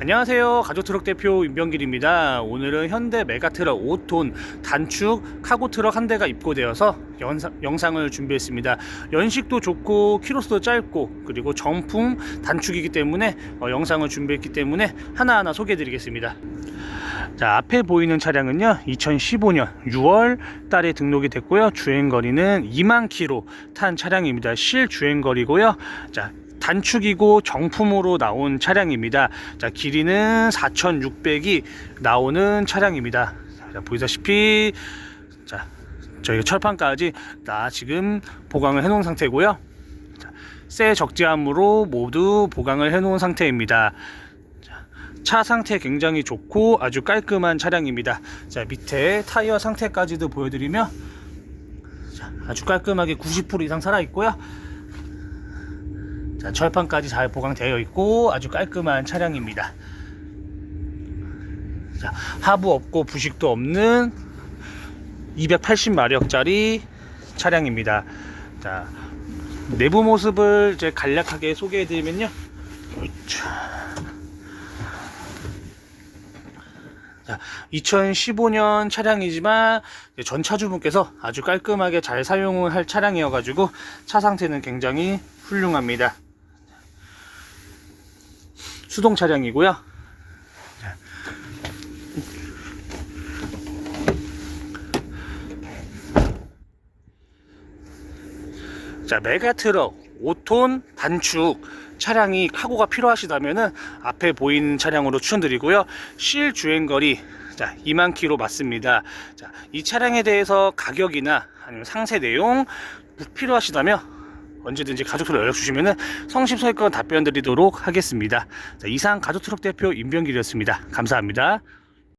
안녕하세요. 가족트럭 대표 임병길입니다. 오늘은 현대 메가트럭 5톤 단축 카고트럭 한 대가 입고되어서 연사, 영상을 준비했습니다. 연식도 좋고 키로수도 짧고 그리고 정품 단축이기 때문에 어, 영상을 준비했기 때문에 하나하나 소개해 드리겠습니다. 자, 앞에 보이는 차량은요, 2015년 6월 달에 등록이 됐고요. 주행거리는 2만 킬로 탄 차량입니다. 실 주행거리고요. 자, 단축이고 정품으로 나온 차량입니다. 자, 길이는 4,600이 나오는 차량입니다. 자, 보이다시피, 자, 저희가 철판까지 다 지금 보강을 해 놓은 상태고요. 자, 새 적재함으로 모두 보강을 해 놓은 상태입니다. 차 상태 굉장히 좋고 아주 깔끔한 차량입니다. 자 밑에 타이어 상태까지도 보여드리면 자, 아주 깔끔하게 90% 이상 살아 있고요. 자 철판까지 잘 보강되어 있고 아주 깔끔한 차량입니다. 자 하부 없고 부식도 없는 280마력짜리 차량입니다. 자 내부 모습을 이제 간략하게 소개해드리면요. 으쌰. 자, 2015년 차량이지만 전 차주분께서 아주 깔끔하게 잘 사용을 할 차량이어가지고 차 상태는 굉장히 훌륭합니다. 수동 차량이고요. 자. 자, 메가트럭 5톤 단축 차량이 카고가 필요하시다면은 앞에 보이는 차량으로 추천드리고요. 실 주행거리 자, 2만 킬로 맞습니다. 자, 이 차량에 대해서 가격이나 아니면 상세 내용 필요하시다면 언제든지 가족트럭 연락 주시면은 성심성의껏 답변 드리도록 하겠습니다. 자, 이상 가족트럭 대표 임병길이었습니다. 감사합니다.